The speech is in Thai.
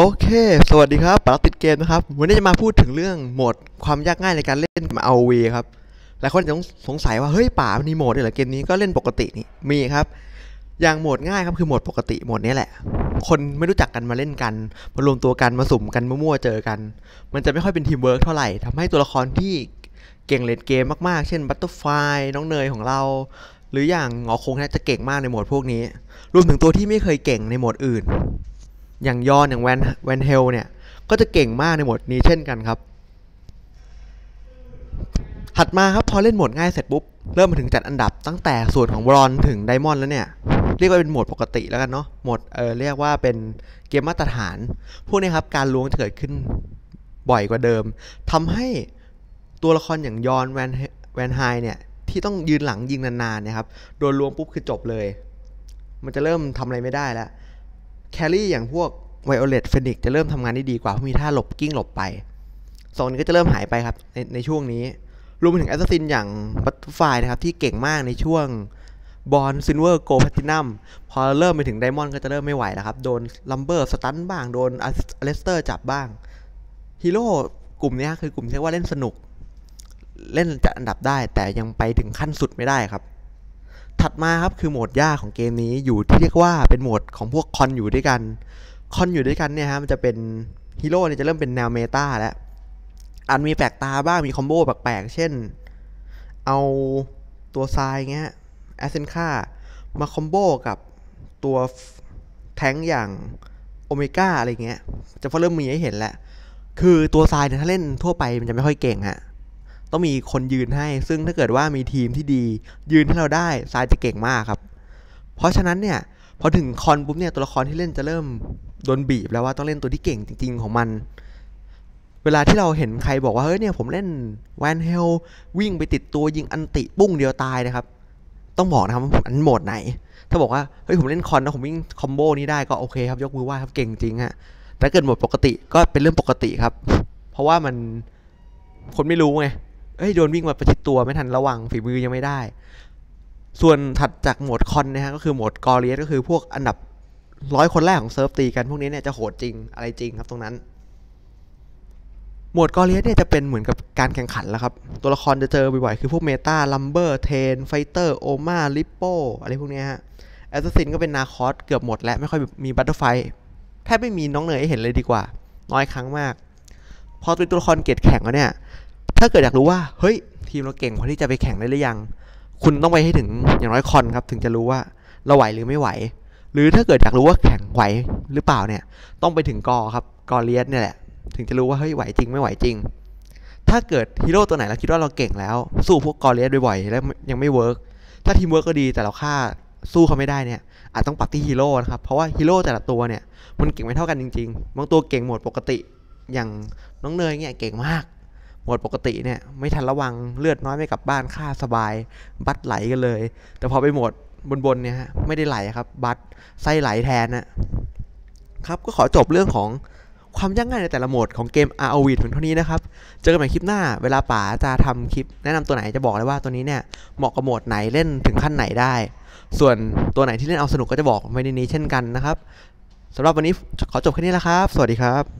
โอเค สวัสดีครับปารักติดเกมนะครับ วันนี้จะมาพูดถึงเรื่องโหมดความยากง่ายในการเล่นมาเอาวีครับ หลายคนจะสงสัยว่า เฮ้ยป่ามีโหมดเหรอเกมนี้ก็เล่นปกตินี่ มีครับ อย่างโหมดง่ายครับคือโหมดปกติโหมดนี้แหละ คนไม่รู้จักกันมาเล่นกัน มารวมตัวกันมาสุ่มกันมั่วๆเจอกัน มันจะไม่ค่อยเป็นทีมเวิร์กเท่าไหร่ทำให้ตัวละครที่เก่งเลนเกมมากๆ เช่นบัตเตอร์ไฟน้องเนยของเรา หรืออย่างงอคงนี่ยจะเก่งมากในโหมดพวกนี้ รวมถึงตัวที่ไม่เคยเก่งในโหมดอื่น อย่างยอนอย่างแวนแวนเฮลเนี่ย ก็จะเก่งมากในโหมดนี้เช่นกันครับ ถัดมาครับพอเล่นโหมดง่ายเสร็จปุ๊บ เริ่มมาถึงจัดอันดับตั้งแต่ส่วนของบรอนถึงไดมอนด์แล้วเนี่ย เรียกว่าเป็นโหมดปกติแล้วกันเนาะโหมดเออเรียกว่าเป็นเกมมาตรฐาน พวกนี้ครับการล้วงจะเกิดขึ้นบ่อยกว่าเดิมทำให้ตัวละครอย่างยอนแวนแวนไฮเนี่ยที่ต้องยืนหลังยิงนานๆเนี่ยครับ โดนล้วงปุ๊บคือจบเลย มันจะเริ่มทำอะไรไม่ได้แล้ว แครี่อย่างพวกไวโอเลตเฟนิกจะเริ่มทำงานได้ดีกว่า เพราะมีท่าหลบกิ้งหลบไปสองนี้ก็จะเริ่มหายไปครับในในช่วงนี้ รวมไปถึงแอสซัสซินอย่างบัตไฟนะครับ ที่เก่งมากในช่วงบอลซินเวอร์โกลแพตินัมพอเริ่มไปถึงไดมอนด์ก็จะเริ่มไม่ไหวแล้วครับ โดนลัมเบอร์สตันบ้าง โดนอเลสเตอร์จับบ้างฮีโร่กลุ่มนี้คือกลุ่มที่ว่าเล่นสนุก เล่นจัดอันดับได้แต่ยังไปถึงขั้นสุดไม่ได้ครับ ถัดมาครับคือโหมดยากของเกมนี้อยู่ที่เรียกว่าเป็นโหมดของพวกคอนอยู่ด้วยกันคอนอยู่ด้วยกันเนี่ยฮะมันจะเป็นฮีโร่เนี่ยจะเริ่มเป็นแนวเมตาแล้วอาจมีแปลกตาบ้างมีคอมโบแปลกๆ เช่น เอาตัวทรายเงี้ยแอสเซนค่ามาคอมโบกับตัวแท้งอย่างโอเมก้าอะไรเงี้ย จะพอเริ่มมีให้เห็นแล้ว คือตัวทรายเนี่ยถ้าเล่นทั่วไปมันจะไม่ค่อยเก่งฮะ ต้องมีคนยืนให้ ซึ่งถ้าเกิดว่ามีทีมที่ดี ยืนให้เราได้ทรายจะเก่งมากครับ เพราะฉะนั้นเนี่ยพอถึงคอนปุ๊บเนี่ยตัวละครที่เล่นจะเริ่มโดนบีบแล้วว่าต้องเล่นตัวที่เก่งจริง ๆ ของมัน เวลาที่เราเห็นใครบอกว่าเฮ้ยเนี่ยผมเล่นแวนเฮลวิ่งไปติดตัวยิงอันติปุ้งเดียวตายนะครับ ต้องบอกนะครับอันโหมดไหน ถ้าบอกว่าเฮ้ยผมเล่นคอนนะผมวิ่งคอมโบนี้ได้ก็โอเคครับยกมือไหว้ครับเก่งจริงฮะแต่เกิดโหมดปกติก็เป็นเรื่องปกติครับ เพราะว่ามันคนไม่รู้ไง เฮ้ยโดนวิ่งมาประชิดตัวไม่ทันระวังฝีมือยังไม่ได้ ส่วนถัดจากโหมดคอนนะฮะก็คือโหมดกอริเอสก็คือพวกอันดับร้อยคนแรกของเซิร์ฟตีกันพวกนี้เนี่ยจะโหดจริงอะไรจริงครับตรงนั้น โหมดกอริเอสเนี่ยจะเป็นเหมือนกับการแข่งขันแล้วครับ ตัวละครจะเจอบ่อยๆคือพวกเมตาลัมเบอร์เทนไฟเตอร์โอมาลิปโปอะไรพวกนี้ฮะแอสซัสซินก็เป็นนาคอสเกือบหมดแล้ว ไม่ค่อยมีบัตเตอร์ไฟแทบไม่มีน้องเนยให้เห็นเลยดีกว่า น้อยครั้งมาก พอเป็นตัวละครเกตแข่งแล้วเนี่ย ถ้าเกิดอยากรู้ว่า เฮ้ย ทีมเราเก่งพอที่จะไปแข่งได้หรือยัง คุณต้องไปให้ถึงอย่างน้อยคอนครับ ถึงจะรู้ว่าเราไหวหรือไม่ไหว หรือถ้าเกิดอยากรู้ว่าแข่งไหวหรือเปล่าเนี่ย ต้องไปถึงกอครับ กอเลียสเนี่ยแหละ ถึงจะรู้ว่าเฮ้ยไหวจริงไม่ไหวจริง ถ้าเกิดฮีโร่ตัวไหนเราคิดว่าเราเก่งแล้ว สู้พวกกอเลียสบ่อยๆแล้วยังไม่เวิร์กถ้าทีมเวิร์กก็ดีแต่เราฆ่าสู้เขาไม่ได้เนี่ยอาจต้องปรับที่ฮีโร่นะครับ เพราะว่าฮีโร่แต่ละตัวเนี่ยมันเก่งไม่เท่ากันจริงๆ บางตัวเก่งหมดปกติ อย่างน้องเนยเนี่ยเก่งมาก หมดปกติเนี่ยไม่ทันระวังเลือดน้อยไม่กลับบ้านฆ่าสบาย บัตไหลกันเลย แต่พอไปหมดบนๆเนี่ยฮะไม่ได้ไหลครับ บัตไส้ไหลแทนนะครับก็ขอจบเรื่องของความยากง่ายในแต่ละโหมดของเกม ROV ถึงเท่านี้นะครับ เจอกันใหม่คลิปหน้า เวลาป๋าจะทำคลิป แนะนำตัวไหนจะบอกเลยว่าตัวนี้เนี่ยเหมาะกับโหมดไหนเล่นถึงขั้นไหนได้ ส่วนตัวไหนที่เล่นเอาสนุกก็จะบอกไว้ในนี้เช่นกันนะครับสำหรับวันนี้ขอจบแค่นี้แล้วครับ สวัสดีครับ